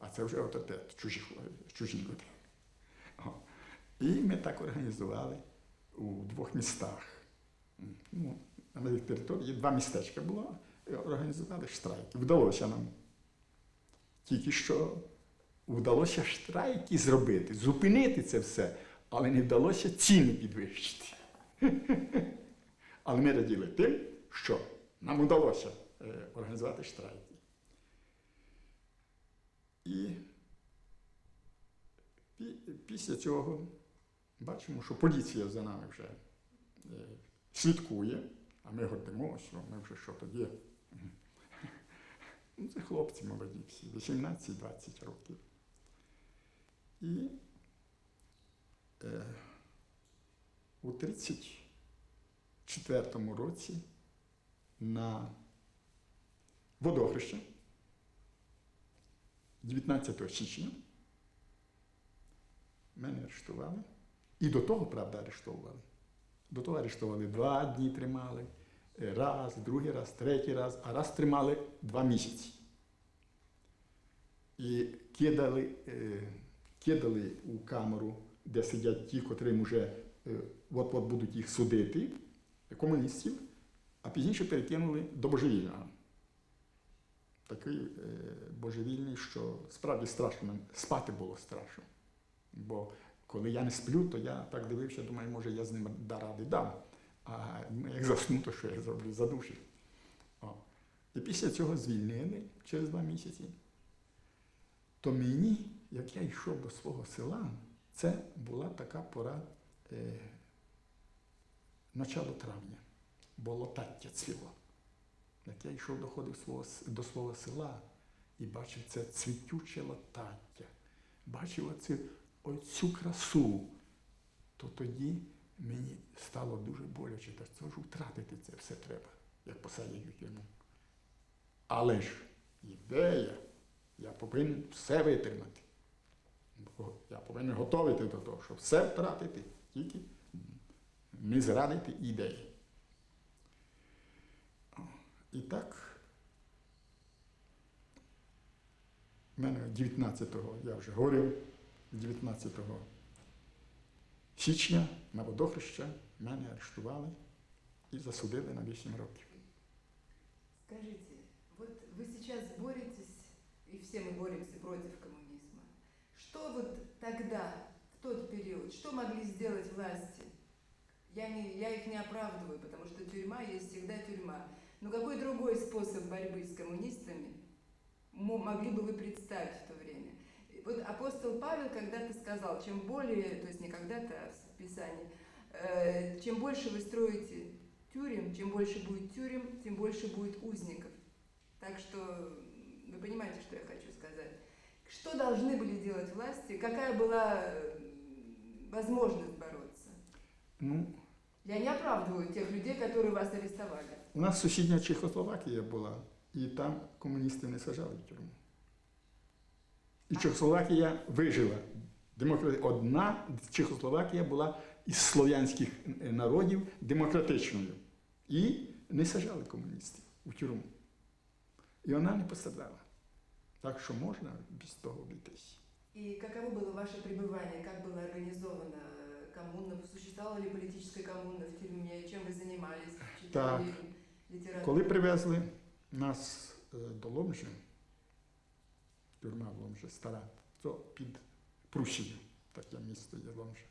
а це вже авторитет, чужі, чужі люди. О. І ми так організували у двох містах. Ну, на території два містечка було, і організували штрайк. Вдалося нам. Тільки що вдалося штрайки зробити, зупинити це все, але не вдалося ціни підвищити. Але ми раділи тим, що нам вдалося організувати штрайки. І пі- після цього бачимо, що поліція за нами вже е, слідкує, а ми гордимося, що ми вже що тоді. Ну, Це хлопці молоді всі, 18-20 років. І е, у 34-му році на водохреще 19 січня мене арештували. І до того, правда, арештовували. До того арештували два дні тримали, е, раз, другий раз, третій раз, а раз тримали два місяці. І кидали, е, кидали у камеру, де сидять ті, котрим вже е, от-от будуть їх судити, комуністів, а пізніше перекинули до божевільного. Такий божевільний, що справді страшно, спати було страшно. Бо коли я не сплю, то я так дивився, думаю, може я з ним да ради дам. А ну, як засну, то що я зроблю? Задушив. О. І після цього звільнили через два місяці. То мені, як я йшов до свого села, це була така пора е, начало травня, бо лотаття цвіло. Як я йшов, доходив свого, до свого села і бачив це цвітюче лотаття, бачив оцю, оцю красу, то тоді мені стало дуже боляче, та це ж втратити це все треба, як посадять у тюрму. Але ж ідея, я повинен все витримати. Я повинен готовити до того, щоб все втратити, тільки не зрадити ідеї. І так, в мене 19-го, я вже говорив, 19 січня на водохреща мене арештували і засудили на 8 років. Скажите, вот вы сейчас боретесь, и все мы боремся против коммунизма. Что вот тогда, в тот период, что могли сделать власти? Я, не, я их не оправдываю, потому что тюрьма есть всегда тюрьма. Но какой другой способ борьбы с коммунистами мо- могли бы вы представить в то время? И Вот апостол Павел когда-то сказал, чем более, то есть не когда-то, а в Писании, э, чем больше вы строите тюрем, чем больше будет тюрем, тем больше будет узников. Так что м, вы понимаете, что я хочу сказать. Что должны были делать власти? Какая была э, возможность бороться? Ну, Я не оправдываю тех людей, которые вас арестовали. у нас сусідня Чехословакія була, і там комуністів не сажали в тюрму. І Чехословакія вижила. Демокра- Одна Чехословакія була із слов'янських е, народів демократичною. І не сажали комуністів у тюрму. І вона не пострадала. Так що можна без того обійтись. И каково было ваше пребывание? Как была организована э, коммуна? Существовала ли политическая коммуна в тюрьме? Чем вы занимались? Читали ли литературу? Коли привезли нас е, до Ломжі, тюрма в Ломжі стара, то під Прусією, таке місто є Ломжа,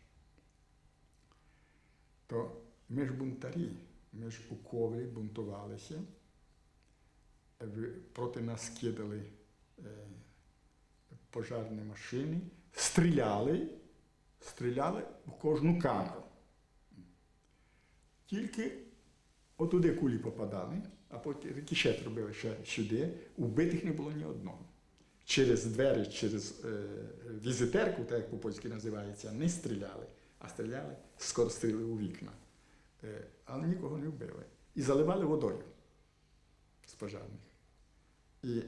то ми ж бунтарі, ми ж у коврі бунтувалися, проти нас кидали е, пожарні машини, стріляли, стріляли в кожну камеру. Тільки отуди кулі попадали, а потім рикішет робили ще сюди, убитих не було ні одного. Через двері, через е, візитерку, так як по-польськи називається, не стріляли, а стріляли скоростріли у вікна. Е, але нікого не вбили. І заливали водою з пожарних. І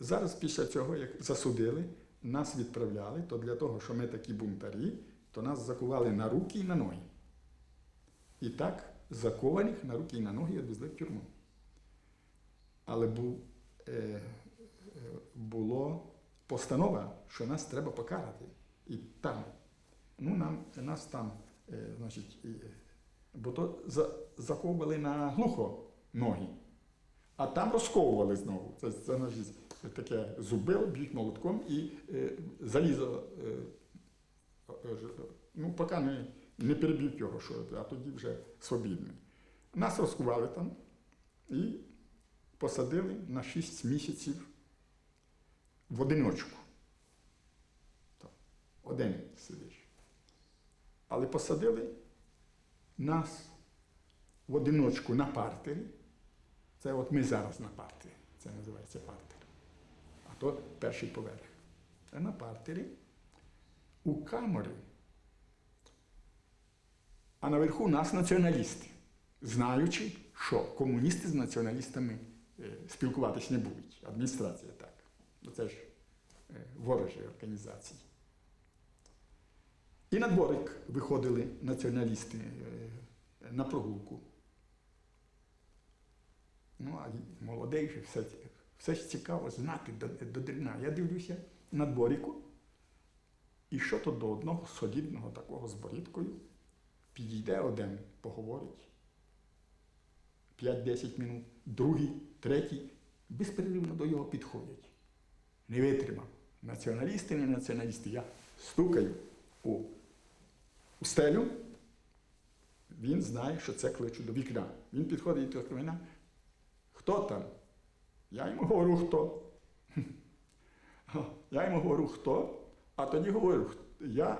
зараз після цього, як засудили, нас відправляли, то для того, що ми такі бунтарі, то нас закували на руки і на ноги. І так закованих на руки і на ноги відвезли в тюрму. Але був, е, було постанова, що нас треба покарати. І там. Ну, нам, нас там, е, значить, і, бо то за, заковували на глухо ноги, а там розковували знову. Це, це значить, таке зубило, б'ють молотком і е, залізо, е, е, ну, поки не, не переб'ють його, що, а тоді вже свобідний. Нас розкували там і посадили на 6 місяців в одиночку. Один сидиш. Але посадили нас в одиночку на партері. Це от ми зараз на партері. Це називається партер. А то перший поверх. А на партері у камері. А наверху нас націоналісти, знаючи, що комуністи з націоналістами е, спілкуватись не будуть. Адміністрація. Бо це ж е, ворожі організації. І на дворик виходили націоналісти е, на прогулку. Ну, а молодий же, все, все ж цікаво знати до, до дрібна. Я дивлюся на дворіку, і що то до одного солідного такого з борідкою підійде один, поговорить 5-10 минут, другий, третій, безперервно до його підходять. Не витримав. Націоналісти, не націоналісти. Я стукаю у, стелю, він знає, що це кличу до вікна. Він підходить до вікна. Хто там? Я йому говорю, хто. Я йому говорю, хто, а тоді говорю, я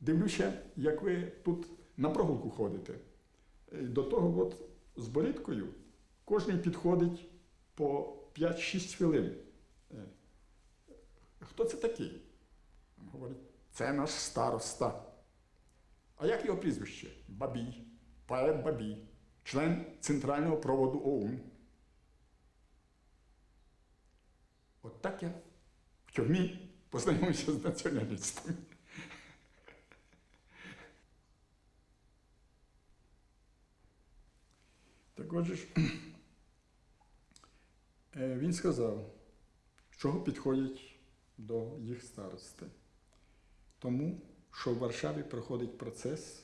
дивлюся, як ви тут на прогулку ходите. До того от з борідкою кожен підходить по 5-6 хвилин. Хто це такий? Говорить, це наш староста. А як його прізвище? Бабій, поет Бабій, член Центрального проводу ОУН. От так я в тюрмі познайомився з націоналістами. Так отже ж, е, він сказав, чого підходять до їх старости. Тому, що в Варшаві проходить процес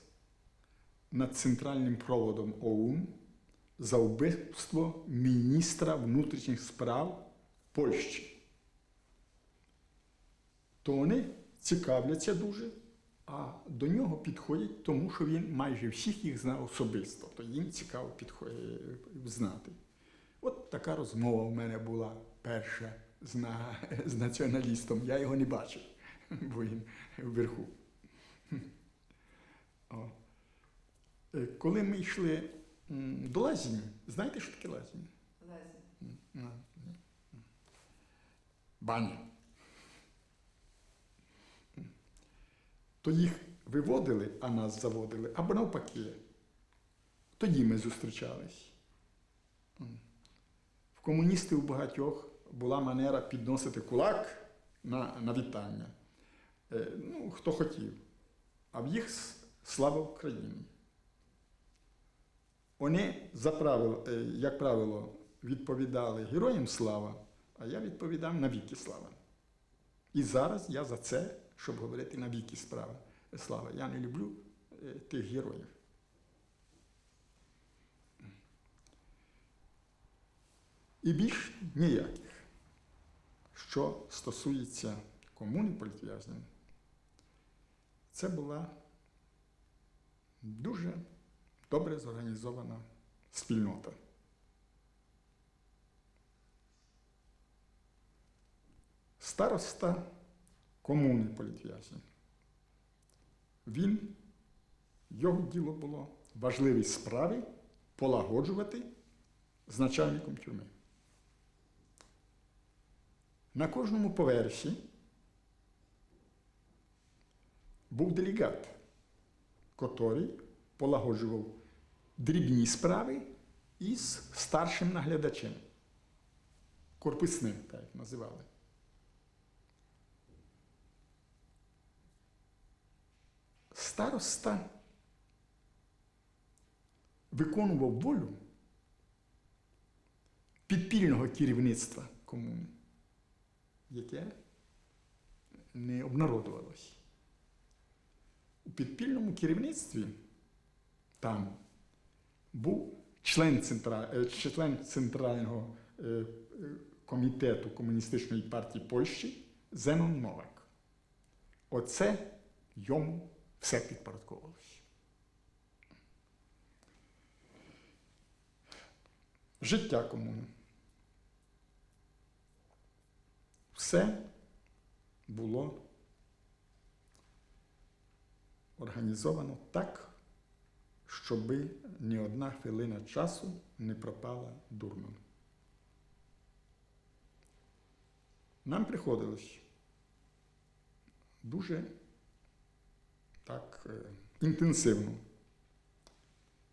над центральним проводом ОУН за вбивство міністра внутрішніх справ Польщі. То вони цікавляться дуже, а до нього підходять, тому що він майже всіх їх знав особисто. То їм цікаво підхо- е, знати. От така розмова в мене була перша з, на, з націоналістом. Я його не бачив, бо він вверху. О. Е, Коли ми йшли до Лазні, знаєте, що таке Лазні? М. Баня. То їх виводили, а нас заводили, або навпаки. Тоді ми зустрічались. В комуністів у багатьох була манера підносити кулак на, на вітання. Е, ну, хто хотів. А в їх слава Україні. Вони, за правило, е, як правило, відповідали героям слава, а я відповідав навіки слава. І зараз я за це, щоб говорити навіки справа. Слава. Я не люблю е, тих героїв. І більш ніяких. Що стосується комуни політв'язнів, це була дуже добре зорганізована спільнота. Староста комуни політв'язнів. Він, його діло було важливі справи полагоджувати з начальником тюрми. На кожному поверсі був делегат, котрий полагоджував дрібні справи із старшим наглядачем. Корпусним, так називали. Староста виконував волю підпільного керівництва комуни, яке не обнародувалось. У підпільному керівництві там був член, центра... е, член Центрального е, е, комітету Комуністичної партії Польщі Зенон Новак. Оце йому все підпорядковувалося. Життя комуни. Все було організовано так, щоби ні одна хвилина часу не пропала дурно. Нам приходилось дуже так е, інтенсивно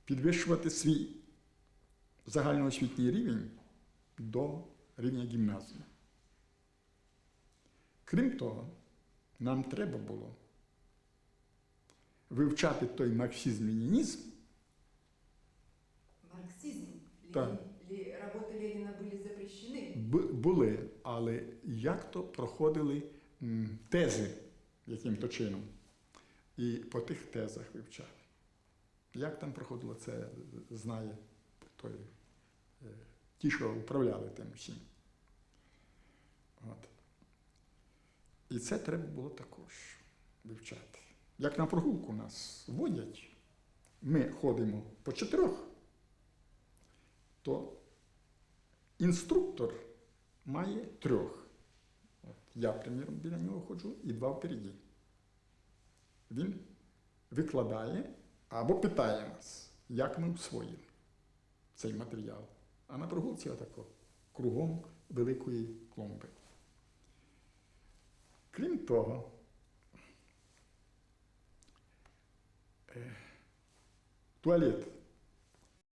підвищувати свій загальноосвітній рівень до рівня гімназії. Крім того, нам треба було вивчати той марксизм-ленінізм, Марксизм, Да. Ленин, ли, работы Ленина были запрещены. Б- були, але як то проходили м, тези яким-то чином. І по тих тезах вивчали. Як там проходило це, знає той, е, ті, що управляли тим всім. От. І це треба було також вивчати. Як на прогулку нас водять, ми ходимо по чотирьох, то інструктор має трьох. От я, приміром, біля нього ходжу і два впереді. Він викладає або питає нас, як ми усвоїли цей матеріал. А на прогулці отако, кругом великої клумби. Крім того, е, туалет